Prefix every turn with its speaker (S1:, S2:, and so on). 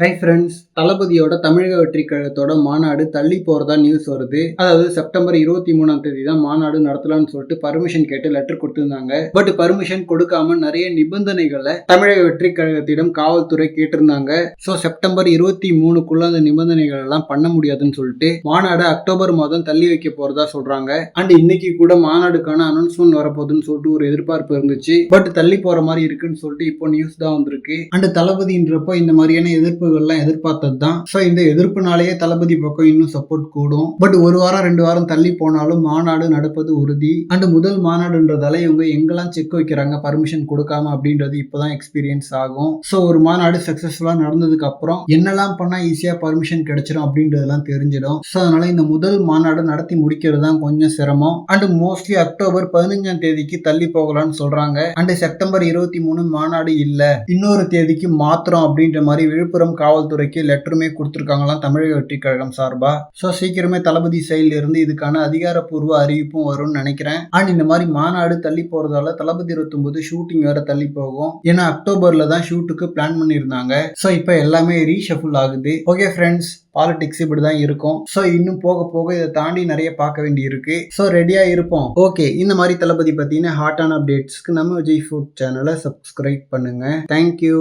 S1: Hi friends தளபதியோட தமிழக வெற்றி கழகத்தோட மாநாடு தள்ளி போறதா நியூஸ் வருது. அதாவது செப்டம்பர் இருபத்தி மூணாம் தேதி தான் மாநாடு நடத்தலாம்னு சொல்லிட்டு பர்மிஷன் கேட்டு லெட்டர் கொடுத்திருந்தாங்க. பட் பர்மிஷன் கொடுக்காம நிறைய நிபந்தனைகளை தமிழக வெற்றி கழகத்திடம் காவல்துறை கேட்டிருந்தாங்க. ஸோ செப்டம்பர் இருபத்தி மூணுக்குள்ள அந்த நிபந்தனைகள் எல்லாம் பண்ண முடியாதுன்னு சொல்லிட்டு மாநாடு அக்டோபர் மாதம் தள்ளி வைக்க போறதா சொல்றாங்க. அண்ட் இன்னைக்கு கூட மாநாடுக்கான அனௌன்ஸ்மெண்ட் வரப்போகுதுன்னு சொல்லிட்டு ஒரு எதிர்பார்ப்பு இருந்துச்சு. பட் தள்ளி போற மாதிரி இருக்குன்னு சொல்லிட்டு இப்போ நியூஸ் தான் வந்திருக்கு. அண்ட் தளபதின்றப்போ இந்த மாதிரியான எதிர்ப்பு எதிர்ப்புகள்லாம் எதிர்பார்த்தது தான். ஸோ இந்த எதிர்ப்புனாலேயே தளபதி பக்கம் இன்னும் சப்போர்ட் கூடும். பட் ஒரு வாரம் ரெண்டு வாரம் தள்ளி போனாலும் மாநாடு நடப்பது உறுதி. அண்ட் முதல் மாநாடுன்றதால இவங்க எங்கெல்லாம் செக் வைக்கிறாங்க பர்மிஷன் கொடுக்காம அப்படின்றது இப்போதான் எக்ஸ்பீரியன்ஸ் ஆகும். ஸோ ஒரு மாநாடு சக்ஸஸ்ஃபுல்லாக நடந்ததுக்கு அப்புறம் என்னெல்லாம் பண்ணால் ஈஸியாக பர்மிஷன் கிடைச்சிடும் அப்படின்றதெல்லாம் தெரிஞ்சிடும். ஸோ அதனால இந்த முதல் மாநாடு நடத்தி முடிக்கிறது தான் கொஞ்சம் சிரமம். அண்ட் மோஸ்ட்லி அக்டோபர் பதினஞ்சாம் தேதிக்கு தள்ளி போகலாம்னு சொல்றாங்க. அண்ட் செப்டம்பர் இருபத்தி மூணு மாநாடு இல்ல. இன்னொரு தேதிக்கு மாத்திரம் அப்படின்ற மாதிரி விழுப்புரம் காவல்துறைக்கு லெட்டருமே கொடுத்துருக்காங்களாம் தமிழக வெற்றி கழகம் சார்பா? ஸோ சீக்கிரமே தளபதி சைட்ல இருந்து இதுக்கான அதிகாரப்பூர்வ அறிவிப்பும் வரும்னு நினைக்கிறேன். அண்ட் இந்த மாதிரி மாநாடு தள்ளி போறதால தளபதி இருபத்தொன்பது ஷூட்டிங் வேற தள்ளி போகும். ஏன்னா அக்டோபர்ல தான் ஷூட்டுக்கு பிளான் பண்ணியிருந்தாங்க. ஸோ இப்போ எல்லாமே ரீஷஃபுல் ஆகுது. ஓகே ஃப்ரெண்ட்ஸ் பாலிடிக்ஸ் இப்படி தான் இருக்கும். ஸோ இன்னும் போக போக இதை தாண்டி நிறைய பார்க்க வேண்டி இருக்கு ஸோ ரெடியாக இருப்போம். ஓகே இந்த மாதிரி தளபதி பார்த்தீங்கன்னா ஹாட்டான அப்டேட்ஸ்க்கு நம்ம விஜய் ஃபுட் சேனலை சப்ஸ்கிரைப் பண்ணுங்க. Thank you